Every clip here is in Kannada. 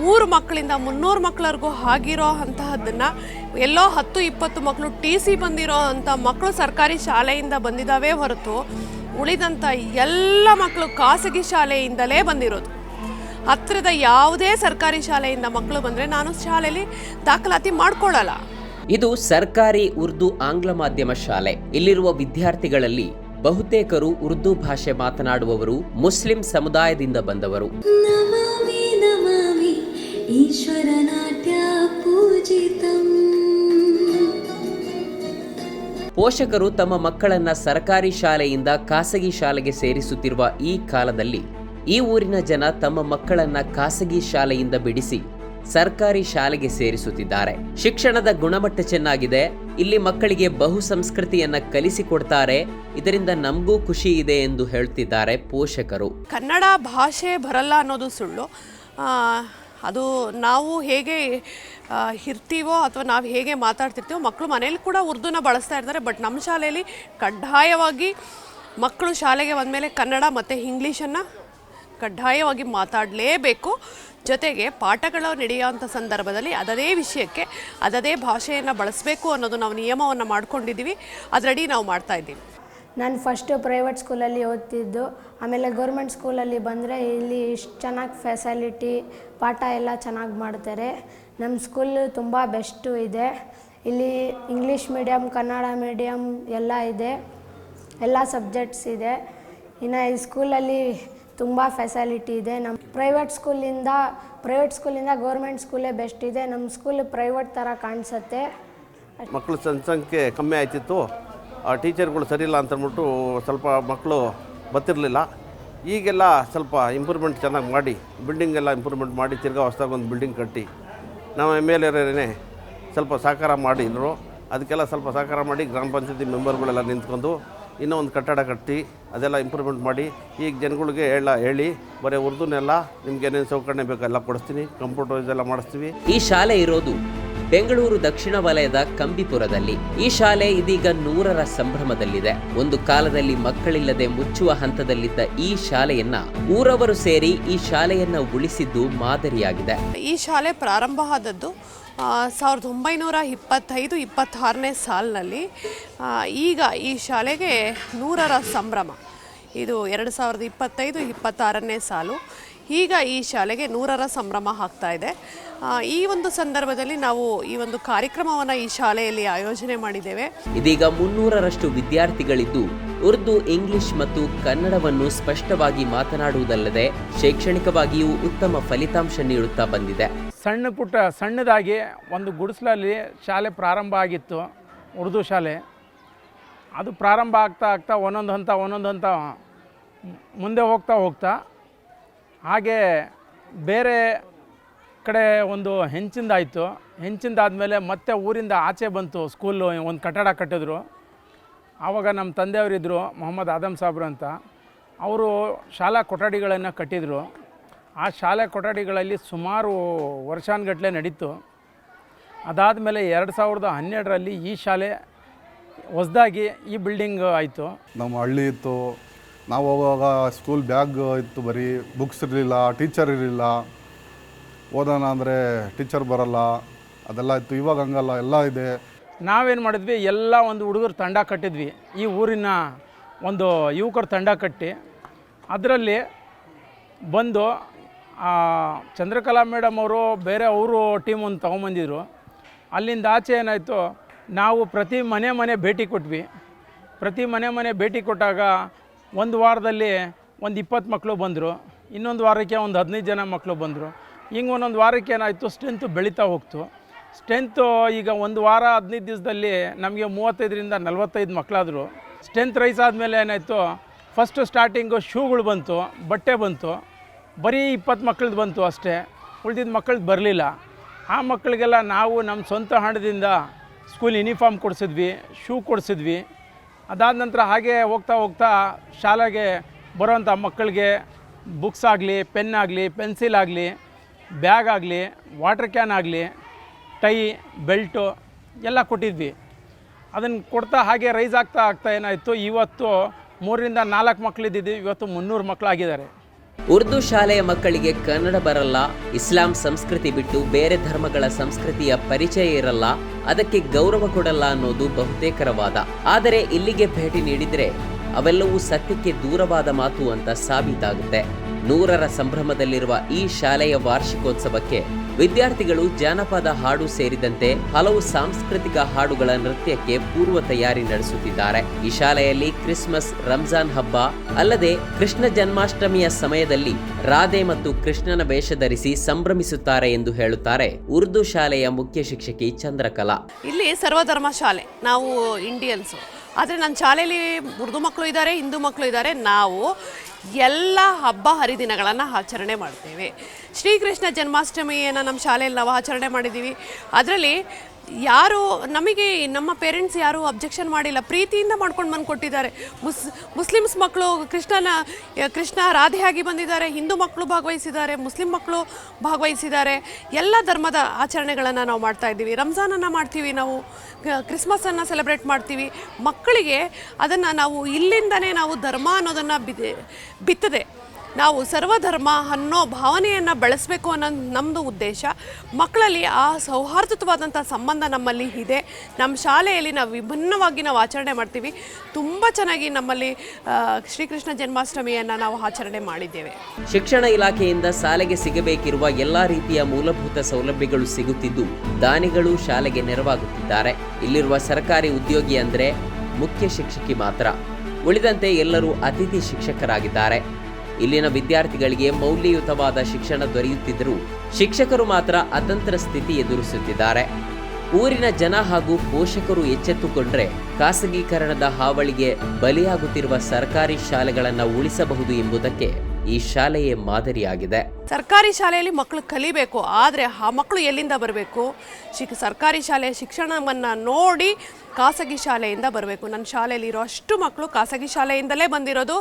ಮೂರು ಮಕ್ಕಳಿಂದ ಮುನ್ನೂರು ಮಕ್ಕಳವರೆಗೂ ಆಗಿರೋ ಅಂತಹದ್ದನ್ನು ಎಲ್ಲೋ ಹತ್ತು ಇಪ್ಪತ್ತು ಮಕ್ಕಳು ಟಿ ಸಿ ಬಂದಿರೋ ಅಂಥ ಮಕ್ಕಳು ಸರ್ಕಾರಿ ಶಾಲೆಯಿಂದ ಬಂದಿದ್ದಾವೆ ಹೊರತು ಉಳಿದಂಥ ಎಲ್ಲ ಮಕ್ಕಳು ಖಾಸಗಿ ಶಾಲೆಯಿಂದಲೇ ಬಂದಿರೋದು. ಹತ್ತಿರದ ಯಾವುದೇ ಸರ್ಕಾರಿ ಶಾಲೆಯಿಂದ ಮಕ್ಕಳು ಬಂದರೆ ನಾನು ಶಾಲೆಯಲ್ಲಿ ದಾಖಲಾತಿ ಮಾಡ್ಕೊಳ್ಳಲ್ಲ. ಇದು ಸರ್ಕಾರಿ ಉರ್ದು ಆಂಗ್ಲ ಮಾಧ್ಯಮ ಶಾಲೆ. ಇಲ್ಲಿರುವ ವಿದ್ಯಾರ್ಥಿಗಳಲ್ಲಿ ಬಹುತೇಕರು ಉರ್ದು ಭಾಷೆ ಮಾತನಾಡುವವರು ಮುಸ್ಲಿಂ ಸಮುದಾಯದಿಂದ ಬಂದವರು. ಈಶ್ವರನಾಟ್ಯ ಪೂಜಿತಂ ಪೋಷಕರು ತಮ್ಮ ಮಕ್ಕಳನ್ನ ಸರ್ಕಾರಿ ಶಾಲೆಯಿಂದ ಖಾಸಗಿ ಶಾಲೆಗೆ ಸೇರಿಸುತ್ತಿರುವ ಈ ಕಾಲದಲ್ಲಿ ಈ ಊರಿನ ಜನ ತಮ್ಮ ಮಕ್ಕಳನ್ನ ಖಾಸಗಿ ಶಾಲೆಯಿಂದ ಬಿಡಿಸಿ ಸರ್ಕಾರಿ ಶಾಲೆಗೆ ಸೇರಿಸುತ್ತಿದ್ದಾರೆ. ಶಿಕ್ಷಣದ ಗುಣಮಟ್ಟ ಚೆನ್ನಾಗಿದೆ ಇಲ್ಲಿ ಮಕ್ಕಳಿಗೆ ಬಹು ಸಂಸ್ಕೃತಿಯನ್ನ ಕಲಿಸಿಕೊಡ್ತಾರೆ ಇದರಿಂದ ನಮಗೂ ಖುಷಿ ಇದೆ ಎಂದು ಹೇಳ್ತಿದ್ದಾರೆ ಪೋಷಕರು. ಕನ್ನಡ ಭಾಷೆ ಬರಲ್ಲ ಅನ್ನೋದು ಸುಳ್ಳು. ಆ, ಅದು ನಾವು ಹೇಗೆ ಇರ್ತೀವೋ ಅಥವಾ ನಾವು ಹೇಗೆ ಮಾತಾಡ್ತಿರ್ತೀವೋ ಮಕ್ಕಳು ಮನೇಲಿ ಕೂಡ ಉರ್ದುನ ಬಳಸ್ತಾ ಇರ್ತಾರೆ. ಬಟ್ ನಮ್ಮ ಶಾಲೆಯಲ್ಲಿ ಕಡ್ಡಾಯವಾಗಿ ಮಕ್ಕಳು ಶಾಲೆಗೆ ಬಂದಮೇಲೆ ಕನ್ನಡ ಮತ್ತು ಇಂಗ್ಲೀಷನ್ನು ಕಡ್ಡಾಯವಾಗಿ ಮಾತಾಡಲೇಬೇಕು. ಜೊತೆಗೆ ಪಾಠಗಳು ನಡೆಯುವಂಥ ಸಂದರ್ಭದಲ್ಲಿ ಅದದೇ ವಿಷಯಕ್ಕೆ ಅದದೇ ಭಾಷೆಯನ್ನು ಬಳಸಬೇಕು ಅನ್ನೋದು ನಾವು ನಿಯಮವನ್ನು ಮಾಡ್ಕೊಂಡಿದ್ದೀವಿ. ಅದರಡಿ ನಾವು ಮಾಡ್ತಾ ಇದ್ದೀವಿ. ನಾನು ಫಸ್ಟು ಪ್ರೈವೇಟ್ ಸ್ಕೂಲಲ್ಲಿ ಓದ್ತಿದ್ದು. ಆಮೇಲೆ ಗೌರ್ಮೆಂಟ್ ಸ್ಕೂಲಲ್ಲಿ ಬಂದರೆ ಇಲ್ಲಿ ಇಷ್ಟು ಚೆನ್ನಾಗಿ ಫೆಸಿಲಿಟಿ ಪಾಠ ಎಲ್ಲ ಚೆನ್ನಾಗಿ ಮಾಡ್ತಾರೆ. ನಮ್ಮ ಸ್ಕೂಲ್ ತುಂಬ ಬೆಸ್ಟು ಇದೆ. ಇಲ್ಲಿ ಇಂಗ್ಲೀಷ್ ಮೀಡಿಯಮ್ ಕನ್ನಡ ಮೀಡಿಯಮ್ ಎಲ್ಲ ಇದೆ. ಎಲ್ಲ ಸಬ್ಜೆಕ್ಟ್ಸ್ ಇದೆ. ಇನ್ನು ಈ ಸ್ಕೂಲಲ್ಲಿ ತುಂಬ ಫೆಸಿಲಿಟಿ ಇದೆ. ನಮ್ಮ ಪ್ರೈವೇಟ್ ಸ್ಕೂಲಿಂದ ಪ್ರೈವೇಟ್ ಸ್ಕೂಲಿಂದ ಗೌರ್ಮೆಂಟ್ ಸ್ಕೂಲೇ ಬೆಸ್ಟ್ ಇದೆ. ನಮ್ಮ ಸ್ಕೂಲ್ ಪ್ರೈವೇಟ್ ಥರ ಕಾಣಿಸುತ್ತೆ. ಮಕ್ಕಳು ಜನಸಂಖ್ಯೆ ಕಮ್ಮಿ ಆಯ್ತಿತ್ತು. ಟೀಚರ್ಗಳು ಸರಿಯಿಲ್ಲ ಅಂತ ಅಂತಂದ್ಬಿಟ್ಟು ಸ್ವಲ್ಪ ಮಕ್ಕಳು ಬತ್ತಿರಲಿಲ್ಲ ಈಗೆಲ್ಲ ಸ್ವಲ್ಪ ಇಂಪ್ರೂವ್ಮೆಂಟ್ ಚೆನ್ನಾಗಿ ಮಾಡಿ ಬಿಲ್ಡಿಂಗ್ ಎಲ್ಲ ಇಂಪ್ರೂವ್ಮೆಂಟ್ ಮಾಡಿ ತಿರ್ಗಾ ಹೊಸ್ದಾಗಿ ಒಂದು ಬಿಲ್ಡಿಂಗ್ ಕಟ್ಟಿ. ನಮ್ಮ ಎಂ ಎಲ್ ಎರೇನೆ ಸ್ವಲ್ಪ ಸಹಕಾರ ಮಾಡಿದ್ರು ಅದಕ್ಕೆಲ್ಲ ಸ್ವಲ್ಪ ಸಹಕಾರ ಮಾಡಿ ಗ್ರಾಮ ಪಂಚಾಯತಿ ಮೆಂಬರ್ಗಳೆಲ್ಲ ನಿಂತ್ಕೊಂಡು ಇನ್ನೂ ಒಂದು ಕಟ್ಟಡ ಕಟ್ಟಿ, ಅದೆಲ್ಲ ಇಂಪ್ರೂವ್ಮೆಂಟ್ ಮಾಡಿ, ಈಗ ಜನಗಳಿಗೆ ಎಲ್ಲ ಹೇಳಿ, ಬರೀ ಉರ್ದುನೆಲ್ಲ ನಿಮ್ಗೆ ಏನೇನು ಸೌಕರ್ಯ ಬೇಕೋ ಎಲ್ಲ ಕೊಡಿಸ್ತೀನಿ ಕಂಪ್ಯೂಟರ್ ಇದೆಲ್ಲ ಮಾಡಿಸ್ತೀವಿ. ಈ ಶಾಲೆ ಇರೋದು ಬೆಂಗಳೂರು ದಕ್ಷಿಣ ವಲಯದ ಕಂಬಿಪುರದಲ್ಲಿ. ಈ ಶಾಲೆ ಇದೀಗ ನೂರರ ಸಂಭ್ರಮದಲ್ಲಿದೆ. ಒಂದು ಕಾಲದಲ್ಲಿ ಮಕ್ಕಳಿಲ್ಲದೆ ಮುಚ್ಚುವ ಹಂತದಲ್ಲಿದ್ದ ಈ ಶಾಲೆಯನ್ನ ಊರವರು ಸೇರಿ ಈ ಶಾಲೆಯನ್ನ ಉಳಿಸಿದ್ದು ಮಾದರಿಯಾಗಿದೆ. ಈ ಶಾಲೆ ಪ್ರಾರಂಭ ಆದದ್ದು ಸಾವಿರದ ಒಂಬೈನೂರ ಇಪ್ಪತ್ತೈದು, ಇಪ್ಪತ್ತಾರನೇ ಸಾಲಿನಲ್ಲಿ. ಈಗ ಈ ಶಾಲೆಗೆ ನೂರರ ಸಂಭ್ರಮ. ಇದು ಎರಡು ಸಾವಿರದ ಇಪ್ಪತ್ತೈದು, ಇಪ್ಪತ್ತಾರನೇ ಸಾಲು. ಈಗ ಈ ಶಾಲೆಗೆ ನೂರರ ಸಂಭ್ರಮ ಆಗ್ತಾ ಇದೆ. ಈ ಒಂದು ಸಂದರ್ಭದಲ್ಲಿ ನಾವು ಈ ಒಂದು ಕಾರ್ಯಕ್ರಮವನ್ನು ಈ ಶಾಲೆಯಲ್ಲಿ ಆಯೋಜನೆ ಮಾಡಿದ್ದೇವೆ. ಇದೀಗ ಮುನ್ನೂರರಷ್ಟು ವಿದ್ಯಾರ್ಥಿಗಳಿದ್ದು ಉರ್ದು ಇಂಗ್ಲಿಷ್ ಮತ್ತು ಕನ್ನಡವನ್ನು ಸ್ಪಷ್ಟವಾಗಿ ಮಾತನಾಡುವುದಲ್ಲದೆ ಶೈಕ್ಷಣಿಕವಾಗಿಯೂ ಉತ್ತಮ ಫಲಿತಾಂಶ ನೀಡುತ್ತಾ ಬಂದಿದೆ. ಸಣ್ಣ ಪುಟ್ಟ ಸಣ್ಣದಾಗಿ ಒಂದು ಗುಡಿಸಲಲ್ಲಿ ಶಾಲೆ ಪ್ರಾರಂಭ ಆಗಿತ್ತು ಉರ್ದು ಶಾಲೆ. ಅದು ಪ್ರಾರಂಭ ಆಗ್ತಾ ಆಗ್ತಾ ಒಂದೊಂದು ಹಂತ ಒಂದೊಂದು ಹಂತ ಮುಂದೆ ಹೋಗ್ತಾ ಹೋಗ್ತಾ ಹಾಗೆ ಬೇರೆ ಕಡೆ ಒಂದು ಹೆಂಚಿಂದಾಯಿತು. ಹೆಂಚಿಂದಾದಮೇಲೆ ಮತ್ತೆ ಊರಿಂದ ಆಚೆ ಬಂತು ಸ್ಕೂಲು, ಒಂದು ಕಟ್ಟಡ ಕಟ್ಟಿದ್ರು. ಆವಾಗ ನಮ್ಮ ತಂದೆಯವರಿದ್ದರು ಮೊಹಮ್ಮದ್ ಆದಮ್ ಸಾಬ್ರು ಅಂತ. ಅವರು ಶಾಲಾ ಕೊಠಡಿಗಳನ್ನು ಕಟ್ಟಿದರು. ಆ ಶಾಲೆ ಕೊಠಡಿಗಳಲ್ಲಿ ಸುಮಾರು ವರ್ಷಾನುಗಟ್ಟಲೆ ನಡೀತು. ಅದಾದಮೇಲೆ ಎರಡು ಸಾವಿರದ ಹನ್ನೆರಡರಲ್ಲಿ ಈ ಶಾಲೆ ಹೊಸ್ದಾಗಿ ಈ ಬಿಲ್ಡಿಂಗ್ ಆಯಿತು. ನಮ್ಮ ಹಳ್ಳಿ ಇತ್ತು. ನಾವು ಹೋಗುವಾಗ ಸ್ಕೂಲ್ ಬ್ಯಾಗ್ ಇತ್ತು ಬರೀ ಬುಕ್ಸ್ ಇರಲಿಲ್ಲ ಟೀಚರ್ ಇರಲಿಲ್ಲ. ಓದೋಣ ಅಂದರೆ ಟೀಚರ್ ಬರಲ್ಲ. ಅದೆಲ್ಲ ಇತ್ತು, ಇವಾಗ ಹಂಗಲ್ಲ, ಎಲ್ಲ ಇದೆ. ನಾವೇನು ಮಾಡಿದ್ವಿ, ಎಲ್ಲ ಒಂದು ಹುಡುಗರು ತಂಡ ಕಟ್ಟಿದ್ವಿ. ಈ ಊರಿನ ಒಂದು ಯುವಕರು ತಂಡ ಕಟ್ಟಿ, ಅದರಲ್ಲಿ ಬಂದು ಚಂದ್ರಕಲಾ ಮೇಡಮ್ ಅವರು, ಬೇರೆ ಅವರು ಟೀಮ್ ಒಂದು ತೊಗೊಂಬಂದಿದ್ರು. ಅಲ್ಲಿಂದ ಆಚೆ ಏನಾಯಿತು, ನಾವು ಪ್ರತಿ ಮನೆ ಮನೆ ಭೇಟಿ ಕೊಟ್ವಿ. ಪ್ರತಿ ಮನೆ ಮನೆ ಭೇಟಿ ಕೊಟ್ಟಾಗ ಒಂದು ವಾರದಲ್ಲಿ ಒಂದು ಇಪ್ಪತ್ತು ಮಕ್ಕಳು ಬಂದರು, ಇನ್ನೊಂದು ವಾರಕ್ಕೆ ಒಂದು ಹದಿನೈದು ಜನ ಮಕ್ಕಳು ಬಂದರು. ಹಿಂಗೆ ಒಂದೊಂದು ವಾರಕ್ಕೆ ಏನಾಯಿತು ಸ್ಟ್ರೆಂತು ಬೆಳೀತಾ ಹೋಗ್ತು. ಸ್ಟ್ರೆಂತು ಈಗ ಒಂದು ವಾರ, ಹದಿನೈದು ದಿವಸದಲ್ಲಿ ನಮಗೆ ಮೂವತ್ತೈದರಿಂದ ನಲವತ್ತೈದು ಮಕ್ಕಳಾದರು. ಸ್ಟ್ರೆಂತ್ ರೈಸ್ ಆದಮೇಲೆ ಏನಾಯಿತು ಫಸ್ಟು ಸ್ಟಾರ್ಟಿಂಗು ಶೂಗಳು ಬಂತು, ಬಟ್ಟೆ ಬಂತು, ಬರೀ ಇಪ್ಪತ್ತು ಮಕ್ಕಳದ್ದು ಬಂತು ಅಷ್ಟೇ, ಉಳಿದಿದ್ದ ಮಕ್ಕಳದ್ದು ಬರಲಿಲ್ಲ. ಆ ಮಕ್ಕಳಿಗೆಲ್ಲ ನಾವು ನಮ್ಮ ಸ್ವಂತ ಹಣದಿಂದ ಸ್ಕೂಲ್ ಯೂನಿಫಾರ್ಮ್ ಕೊಡಿಸಿದ್ವಿ ಶೂ ಕೊಡಿಸಿದ್ವಿ. ಅದಾದ ನಂತರ ಹಾಗೆ ಹೋಗ್ತಾ ಹೋಗ್ತಾ ಶಾಲೆಗೆ ಬರೋವಂಥ ಮಕ್ಕಳಿಗೆ ಬುಕ್ಸ್ ಆಗಲಿ, ಪೆನ್ ಆಗಲಿ, ಪೆನ್ಸಿಲ್ ಆಗಲಿ, ಬ್ಯಾಗ್ ಆಗಲಿ, ವಾಟರ್ ಕ್ಯಾನ್ ಆಗಲಿ, ಟೈ, ಬೆಲ್ಟು ಎಲ್ಲ ಕೊಟ್ಟಿದ್ವಿ. ಅದನ್ನು ಕೊಡ್ತಾ ಹಾಗೆ ರೈಸ್ ಆಗ್ತಾ ಆಗ್ತಾ ಏನಾಯಿತು, ಇವತ್ತು ಮೂರರಿಂದ ನಾಲ್ಕು ಮಕ್ಕಳಿದ್ದಿದ್ವಿ ಇವತ್ತು ಮುನ್ನೂರು ಮಕ್ಕಳಾಗಿದ್ದಾರೆ ಉರ್ದು ಶಾಲೆಯ ಮಕ್ಕಳಿಗೆ ಕನ್ನಡ ಬರಲ್ಲ, ಇಸ್ಲಾಂ ಸಂಸ್ಕೃತಿ ಬಿಟ್ಟು ಬೇರೆ ಧರ್ಮಗಳ ಸಂಸ್ಕೃತಿಯ ಪರಿಚಯ ಇರಲ್ಲ, ಅದಕ್ಕೆ ಗೌರವ ಕೊಡಲ್ಲ ಅನ್ನೋದು ಬಹುತೇಕರವಾದ. ಆದರೆ ಇಲ್ಲಿಗೆ ಭೇಟಿ ನೀಡಿದ್ರೆ ಅವೆಲ್ಲವೂ ಸತ್ಯಕ್ಕೆ ದೂರವಾದ ಮಾತು ಅಂತ ಸಾಬೀತಾಗುತ್ತೆ. ನೂರರ ಸಂಭ್ರಮದಲ್ಲಿರುವ ಈ ಶಾಲೆಯ ವಾರ್ಷಿಕೋತ್ಸವಕ್ಕೆ ವಿದ್ಯಾರ್ಥಿಗಳು ಜಾನಪದ ಹಾಡು ಸೇರಿದಂತೆ ಹಲವು ಸಾಂಸ್ಕೃತಿಕ ಹಾಡುಗಳ ನೃತ್ಯಕ್ಕೆ ಪೂರ್ವ ತಯಾರಿ ನಡೆಸುತ್ತಿದ್ದಾರೆ. ಈ ಶಾಲೆಯಲ್ಲಿ ಕ್ರಿಸ್ಮಸ್, ರಂಜಾನ್ ಹಬ್ಬ, ಅಲ್ಲದೆ ಕೃಷ್ಣ ಜನ್ಮಾಷ್ಟಮಿಯ ಸಮಯದಲ್ಲಿ ರಾಧೆ ಮತ್ತು ಕೃಷ್ಣನ ವೇಷ ಧರಿಸಿ ಸಂಭ್ರಮಿಸುತ್ತಾರೆ ಎಂದು ಹೇಳುತ್ತಾರೆ ಉರ್ದು ಶಾಲೆಯ ಮುಖ್ಯ ಶಿಕ್ಷಕಿ ಚಂದ್ರಕಲಾ. ಇಲ್ಲಿ ಸರ್ವಧರ್ಮ ಶಾಲೆ, ನಾವು ಇಂಡಿಯನ್ಸ್ ಆದರೆ ನನ್ನ ಶಾಲೆಯಲ್ಲಿ ಉರ್ದು ಮಕ್ಕಳು ಇದ್ದಾರೆ, ಹಿಂದೂ ಮಕ್ಕಳು ಇದ್ದಾರೆ, ನಾವು ಎಲ್ಲ ಹಬ್ಬ ಹರಿದಿನಗಳನ್ನು ಆಚರಣೆ ಮಾಡ್ತೇವೆ. ಶ್ರೀಕೃಷ್ಣ ಜನ್ಮಾಷ್ಟಮಿಯನ್ನು ನಮ್ಮ ಶಾಲೆಯಲ್ಲಿ ನಾವು ಆಚರಣೆ ಮಾಡಿದ್ದೀವಿ ಅದರಲ್ಲಿ ಯಾರು, ನಮಗೆ ನಮ್ಮ ಪೇರೆಂಟ್ಸ್ ಯಾರು ಅಬ್ಜೆಕ್ಷನ್ ಮಾಡಿಲ್ಲ. ಪ್ರೀತಿಯಿಂದ ಮಾಡ್ಕೊಂಡು ಬಂದು ಕೊಟ್ಟಿದ್ದಾರೆ. ಮುಸ್, ಮುಸ್ಲಿಮ್ಸ್ ಮಕ್ಕಳು ಕೃಷ್ಣನ, ಕೃಷ್ಣ ರಾಧೆಯಾಗಿ ಬಂದಿದ್ದಾರೆ, ಹಿಂದೂ ಮಕ್ಕಳು ಭಾಗವಹಿಸಿದ್ದಾರೆ, ಮುಸ್ಲಿಂ ಮಕ್ಕಳು ಭಾಗವಹಿಸಿದ್ದಾರೆ. ಎಲ್ಲ ಧರ್ಮದ ಆಚರಣೆಗಳನ್ನು ನಾವು ಮಾಡ್ತಾ ಇದ್ದೀವಿ. ರಂಜಾನನ್ನು ಮಾಡ್ತೀವಿ ನಾವು. ಕ್ರಿಸ್ಮಸನ್ನು ಸೆಲೆಬ್ರೇಟ್ ಮಾಡ್ತೀವಿ. ಮಕ್ಕಳಿಗೆ ಅದನ್ನು ನಾವು ಇಲ್ಲಿಂದನೇ ನಾವು ಧರ್ಮ ಅನ್ನೋದನ್ನು ಬಿದೆ, ಬಿತ್ತದೆ. ನಾವು ಸರ್ವಧರ್ಮ ಅನ್ನೋ ಭಾವನೆಯನ್ನು ಬೆಳೆಸಬೇಕು ಅನ್ನೋ ನಮ್ಮದು ಉದ್ದೇಶ. ಮಕ್ಕಳಲ್ಲಿ ಆ ಸೌಹಾರ್ದಯುತವಾದಂಥ ಸಂಬಂಧ ನಮ್ಮಲ್ಲಿ ಇದೆ. ನಮ್ಮ ಶಾಲೆಯಲ್ಲಿ ನಾವು ವಿಭಿನ್ನವಾಗಿ ನಾವು ಆಚರಣೆ ಮಾಡ್ತೀವಿ. ತುಂಬ ಚೆನ್ನಾಗಿ ನಮ್ಮಲ್ಲಿ ಶ್ರೀಕೃಷ್ಣ ಜನ್ಮಾಷ್ಟಮಿಯನ್ನು ನಾವು ಆಚರಣೆ ಮಾಡಿದ್ದೇವೆ. ಶಿಕ್ಷಣ ಇಲಾಖೆಯಿಂದ ಶಾಲೆಗೆ ಸಿಗಬೇಕಿರುವ ಎಲ್ಲ ರೀತಿಯ ಮೂಲಭೂತ ಸೌಲಭ್ಯಗಳು ಸಿಗುತ್ತಿದ್ದು, ದಾನಿಗಳು ಶಾಲೆಗೆ ನೆರವಾಗುತ್ತಿದ್ದಾರೆ. ಇಲ್ಲಿರುವ ಸರ್ಕಾರಿ ಉದ್ಯೋಗಿ ಅಂದರೆ ಮುಖ್ಯ ಶಿಕ್ಷಕಿ ಮಾತ್ರ. ಉಳಿದಂತೆ ಎಲ್ಲರೂ ಅತಿಥಿ ಶಿಕ್ಷಕರಾಗಿದ್ದಾರೆ. ಇಲ್ಲಿನ ವಿದ್ಯಾರ್ಥಿಗಳಿಗೆ ಮೌಲ್ಯಯುತವಾದ ಶಿಕ್ಷಣ ದೊರೆಯುತ್ತಿದ್ದರೂ ಶಿಕ್ಷಕರು ಮಾತ್ರ ಅತಂತ್ರ ಸ್ಥಿತಿ ಎದುರಿಸುತ್ತಿದ್ದಾರೆ. ಊರಿನ ಜನ ಹಾಗೂ ಪೋಷಕರು ಎಚ್ಚೆತ್ತುಕೊಂಡ್ರೆ ಖಾಸಗೀಕರಣದ ಹಾವಳಿಗೆ ಬಲಿಯಾಗುತ್ತಿರುವ ಸರ್ಕಾರಿ ಶಾಲೆಗಳನ್ನು ಉಳಿಸಬಹುದು ಎಂಬುದಕ್ಕೆ ಈ ಶಾಲೆಯೇ ಮಾದರಿಯಾಗಿದೆ. ಸರ್ಕಾರಿ ಶಾಲೆಯಲ್ಲಿ ಮಕ್ಕಳು ಕಲಿಬೇಕು, ಆದರೆ ಆ ಮಕ್ಕಳು ಎಲ್ಲಿಂದ ಬರಬೇಕು? ಶಿಕ್, ಸರ್ಕಾರಿ ಶಾಲೆಯ ಶಿಕ್ಷಣವನ್ನು ನೋಡಿ ಖಾಸಗಿ ಶಾಲೆಯಿಂದ ಬರಬೇಕು. ನನ್ನ ಶಾಲೆಯಲ್ಲಿ ಇರೋ ಅಷ್ಟು ಮಕ್ಕಳು ಖಾಸಗಿ ಶಾಲೆಯಿಂದಲೇ ಬಂದಿರೋದು.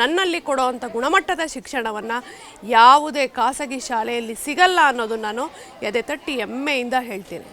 ನನ್ನಲ್ಲಿ ಕೊಡುವಂಥ ಗುಣಮಟ್ಟದ ಶಿಕ್ಷಣವನ್ನು ಯಾವುದೇ ಖಾಸಗಿ ಶಾಲೆಯಲ್ಲಿ ಸಿಗಲ್ಲ ಅನ್ನೋದು ನಾನು ಎದೆ ತಟ್ಟಿ ಹೆಮ್ಮೆಯಿಂದ ಹೇಳ್ತೀನಿ.